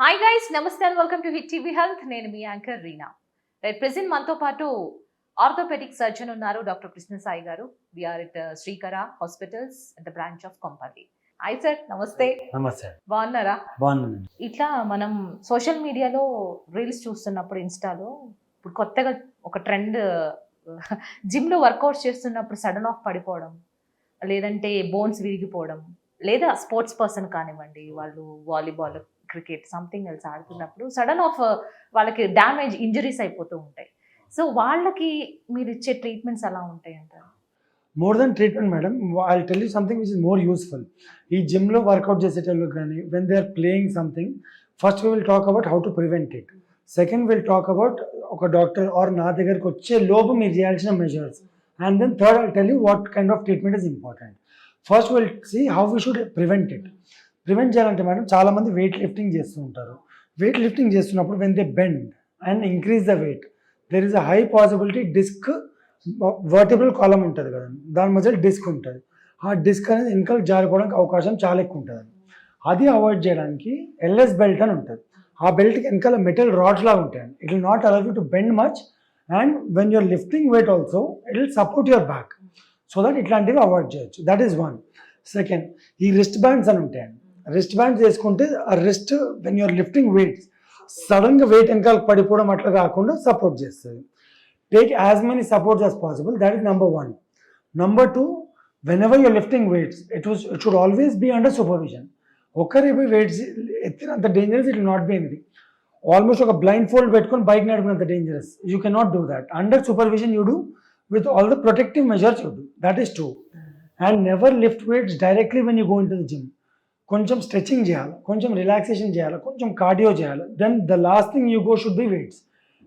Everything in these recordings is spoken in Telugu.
హాయ్ గైస్ నమస్తే and welcome to hit TV health నేను మీ యాంకర్ రీనా. రైట్ ప్రెసెంట్ మనతో పాటు ఆర్థోపెడిక్ సర్జన్ ఉన్నారు doctor Krishna Sai garu. We are at Srikara hospitals at the branch of Kompally hi sir నమస్తే. నమస్తే. బాగున్నారా? బాగున్నానండి. ఇట్లా మనం సోషల్ మీడియాలో రీల్స్ చూస్తున్నప్పుడు ఇన్స్టాలో ఇప్పుడు కొత్తగా ఒక ట్రెండ్ జిమ్లో వర్కౌట్స్ చేస్తున్నప్పుడు సడన్ ఆఫ్ పడిపోవడం లేదంటే బోన్స్ విరిగిపోవడం లేదా స్పోర్ట్స్ పర్సన్ కానివ్వండి వాళ్ళు వాలీబాల్ క్రికెట్ సంథింగ్ ఎల్స్ ఆడుతున్నప్పుడు సడన్ ఆఫ్ uh, వాళ్ళకి డ్యామేజ్ ఇంజరీస్ అయిపోతూ ఉంటాయి. సో వాళ్ళకి మీరు ఇచ్చే ట్రీట్మెంట్స్ ఎలా ఉంటాయి అంటారు? More than treatment madam I tell you something which is more useful ఈ జిమ్లో వర్కౌట్ చేసేటప్పుడు కానీ when they are playing something first will talk about how to prevent it second will talk about ఒక డాక్టర్ ఆర్ నా దగ్గరకు వచ్చే లోపు మీరు చేయాల్సిన measures and then third I tell you what kind of treatment is important first will see how we should prevent it prevent చేయాలంటే మేడం చాలామంది వెయిట్ లిఫ్టింగ్ చేస్తూ ఉంటారు. వెయిట్ లిఫ్టింగ్ చేస్తున్నప్పుడు when they bend and increase the weight there is a high possibility disc vertebral column ఉంటుంది కదా దాని మధ్య డిస్క్ ఉంటుంది. ఆ డిస్క్ అనేది వెనకాల జారిపోవడానికి అవకాశం చాలా ఎక్కువ ఉంటుంది. అది అవాయిడ్ చేయడానికి ఎల్ఎస్ బెల్ట్ అని ఉంటుంది. ఆ బెల్ట్కి వెనకాల మెటల్ రాడ్స్ లాగా ఉంటాయండి it will not allow you to bend much and when you're lifting weight also it will support your back so that ఇట్లాంటివి అవాయిడ్ చేయొచ్చు. దట్ ఈస్ వన్ సెకండ్ ఈ రిస్ట్ బ్యాండ్స్ అని ఉంటాయండి. రిస్ట్ బ్యాండ్ చేసుకుంటే ఆ wrist when you're lifting weights సడన్గా వెయిట్ వెనకాల పడిపోవడం అట్లా కాకుండా సపోర్ట్ చేస్తుంది. Take as many supports as possible that is number one number two whenever you're lifting weights it was it should always be under supervision ఒక్కరి weights ఎత్తినంత dangerous it not be anything almost ఒక బ్లైండ్ ఫోల్డ్ పెట్టుకొని bike నడిపినంత dangerous you can not do that under supervision you do with all the protective measures you do that is two and never lift weights directly when you go into the gym కొంచెం స్ట్రెచింగ్ చేయాలి కొంచెం రిలాక్సేషన్ చేయాలి కొంచెం కార్డియో చేయాలి. Then the last thing you go should be weights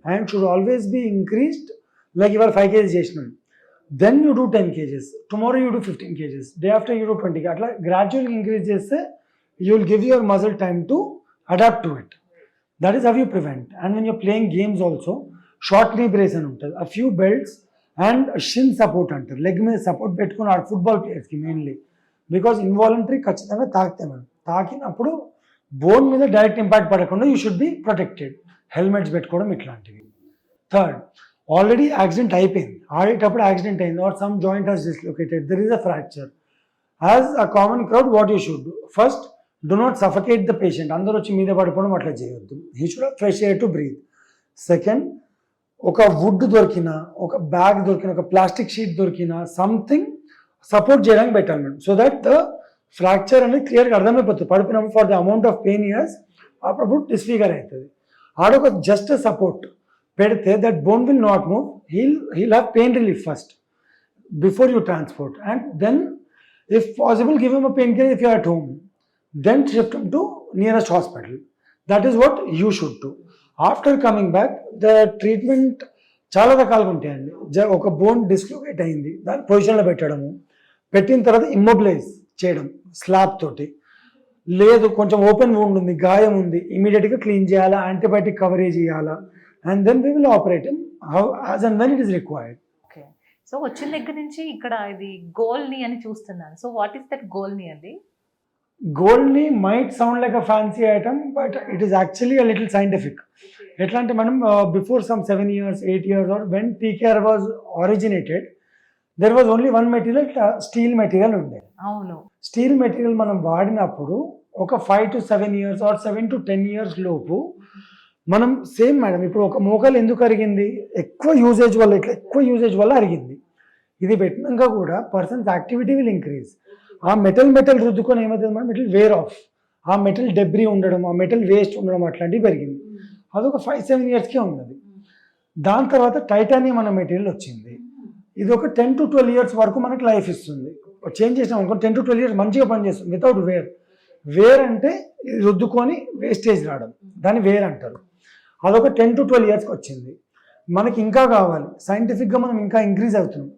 and should always be increased like ఇవాళ ఫైవ్ కేజీస్ చేసినాం. Then you do ten kgs tomorrow you do fifteen kgs day after you do twenty అట్లా గ్రాడ్యువల్గా ఇంక్రీజ్ చేస్తే you will give your muscle time to adapt to it that is how you prevent and when you're playing games also short knee brace అని ఉంటుంది. A few belts and shin support అంటారు. లెగ్ మీద సపోర్ట్ పెట్టుకుని ఆడు ఫుట్బాల్ ప్లేయర్స్కి మెయిన్లీ బికాజ్ ఇన్వాలంటరీ ఖచ్చితంగా తాకితే మనం. తాకినప్పుడు బోన్ మీద డైరెక్ట్ ఇంపాక్ట్ పడకుండా you should be protected helmets పెట్టుకోవడం ఇట్లాంటివి. థర్డ్ ఆల్రెడీ యాక్సిడెంట్ అయిపోయింది. ఆడేటప్పుడు యాక్సిడెంట్ అయింది. Or some joint has dislocated there is a fracture as a common crowd what you should first do not suffocate the patient అందరూ వచ్చి మీద పడిపోవడం అట్లా చేయొద్దు. He should fresh air to breathe second ఒక వుడ్ దొరికిన ఒక బ్యాగ్ దొరికిన ఒక ప్లాస్టిక్ షీట్ దొరికిన సంథింగ్ సపోర్ట్ చేయడానికి పెట్టాను madam so that the fracture అనేది క్లియర్గా అర్థమైపోతుంది. పడిపోయినప్పుడు for the amount of pain years అప్పుడప్పుడు డిస్ఫిగర్ అవుతుంది. ఆడొక జస్ట్ సపోర్ట్ పెడితే that bone will not move heal heal have pain relief first before you transport and then if possible give em a painkiller if you at home then shift to nearest hospital that is what you should to after coming back the treatment చాలా రకాలుగా ఉంటాయండి. ఒక బోన్ డిస్లోకేట్ అయింది. దాన్ని పొజిషన్లో పెట్టడము. పెట్టిన తర్వాత ఇమ్మొబిలైజ్ చేయడం స్లాబ్ తోటి. లేదు కొంచెం ఓపెన్ wound ఉంది గాయం ఉంది ఇమీడియట్గా క్లీన్ చేయాలా యాంటీబయాటిక్ కవరేజ్ చేయాలా and then we will operate how as and when it is required okay. So వచ్చిన దగ్గర నుంచి ఇక్కడ ఇది గోల్ని అని చూస్తున్నాను. సో వాట్ ఈస్ దట్ గోల్ని అది గోల్డ్ని might sound like a fancy item but it is actually a little scientific ఎట్లా అంటే మనం before some seven years eight years or when TKR was originated there was only one material steel material ఉండే. అవును. స్టీల్ మెటీరియల్ మనం వాడినప్పుడు ఒక five to seven years or seven to ten years లోపు మనం సేమ్ మేడం ఇప్పుడు ఒక మోకాలు ఎందుకు అరిగింది? ఎక్కువ యూజేజ్ వల్ల ఇట్లా ఎక్కువ యూజేజ్ వల్ల అరిగింది. ఇది పెట్టినాక కూడా పర్సన్స్ యాక్టివిటీ విల్ ఇంక్రీజ్ ఆ మెటల్ మెటల్ రుద్దుకొని ఏమవుతుంది మేడం మెటల్ వేర్ ఆఫ్ ఆ మెటల్ డెబ్రీ ఉండడం ఆ మెటల్ వేస్ట్ ఉండడం అట్లాంటివి పెరిగింది. అదొక ఫైవ్ సెవెన్ ఇయర్స్కే ఉన్నది. దాని తర్వాత టైటానియం అనే మెటీరియల్ వచ్చింది. ఇది ఒక టెన్ టు ట్వెల్వ్ ఇయర్స్ వరకు మనకి లైఫ్ ఇస్తుంది. చేంజ్ చేసినాం అనుకో టెన్ టు ట్వెల్వ్ ఇయర్స్ మంచిగా పనిచేస్తుంది. వితౌట్ వేర్ వేర్ అంటే ఇది రుద్దుకొని వేస్టేజ్ రావడం. దాన్ని వేర్ అంటారు. అదొక టెన్ టు ట్వెల్వ్ ఇయర్స్కి వచ్చింది. మనకి ఇంకా కావాలి. సైంటిఫిక్గా మనం ఇంకా ఇంక్రీజ్ అవుతున్నాం.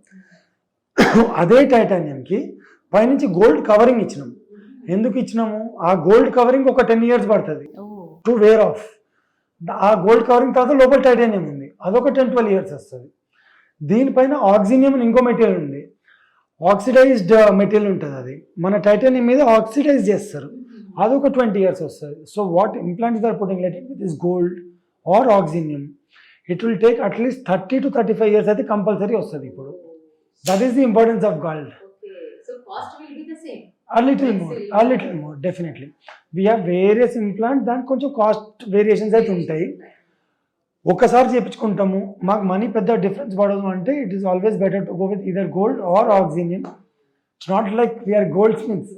అదే టైటానియంకి పైనుంచి గోల్డ్ కవరింగ్ ఇచ్చినాం. ఎందుకు ఇచ్చినాము? ఆ గోల్డ్ కవరింగ్ ఒక టెన్ ఇయర్స్ పడుతుంది. టు వేర్ ఆఫ్ ఆ గోల్డ్ కవరింగ్ తర్వాత లోపల టైటానియం ఉంది. అదొక టెన్ ట్వెల్వ్ ఇయర్స్ వస్తుంది. దీనిపైన ఆక్సినియం ఇంకో మెటీరియల్ ఉంది. ఆక్సిడైజ్డ్ మెటీరియల్ ఉంటుంది అది. మన టైటానియం మీద ఆక్సిడైజ్ చేస్తారు. అదొక ట్వంటీ ఇయర్స్ వస్తుంది. So what implants are putting light with is gold or Oxinium it will take at least thirty to thirty five years అయితే కంపల్సరీ వస్తుంది ఇప్పుడు. That is the importance of gold so cost will be the same a little more a little more definitely. We have various implants దానికి కొంచెం కాస్ట్ వేరియేషన్స్ అయితే ఉంటాయి. ఒక్కసారి చేయించుకుంటాము మాకు మనీ పెద్ద డిఫరెన్స్ పడదు అంటే it is always better to go with either gold or Oxinium it's not like we're goldsmiths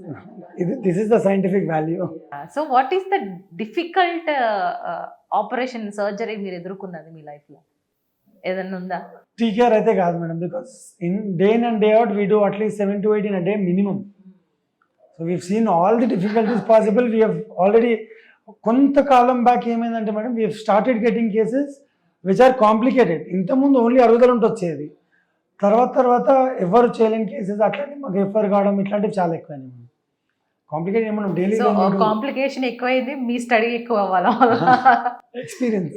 this is the scientific value so what is the difficult operation surgery మీరు ఎదుర్కొన్నది మీ లైఫ్లో? ఏదన్నా ఉందా? టీకేఆర్ అయితే కాదు madam because in day and day out we do at least seven to eight in a day minimum so we seen all the difficulties possible we already కొంతకాలం బ్యాక్ ఏమైందంటే madam we started getting cases which are complicated ఇంతకుముందు ఓన్లీ అరుగుదల ఉంటే వచ్చేది తర్వాత తర్వాత ఎవరు చేయలేని కేసెస్ అట్లాంటివి మాకు ఎఫర్ కావడం ఇట్లాంటివి చాలా ఎక్కువైనాయి మేడం. కాంప్లికేటెడ్ ఏమన్నా డైలీ కాంప్లికేషన్ ఎక్కువైంది మీ స్టడీ ఎక్కువ అవ్వాలా? ఎక్స్పీరియన్స్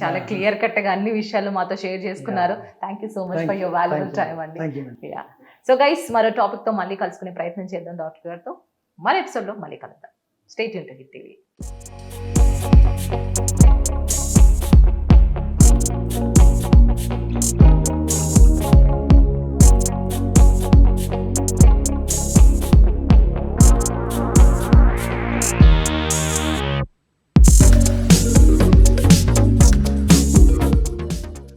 చాలా క్లియర్ కట్గా అన్ని విషయాలు మాతో షేర్ చేసుకున్నారు. Thank you so much for your valuable time అండి. సో గైస్ మరో టాపిక్తో మళ్ళీ కలుసుకునే ప్రయత్నం చేద్దాం డాక్టర్ గారితో. మరో ఎపిసోడ్లో మళ్ళీ కలుద్దాం. State into hit TV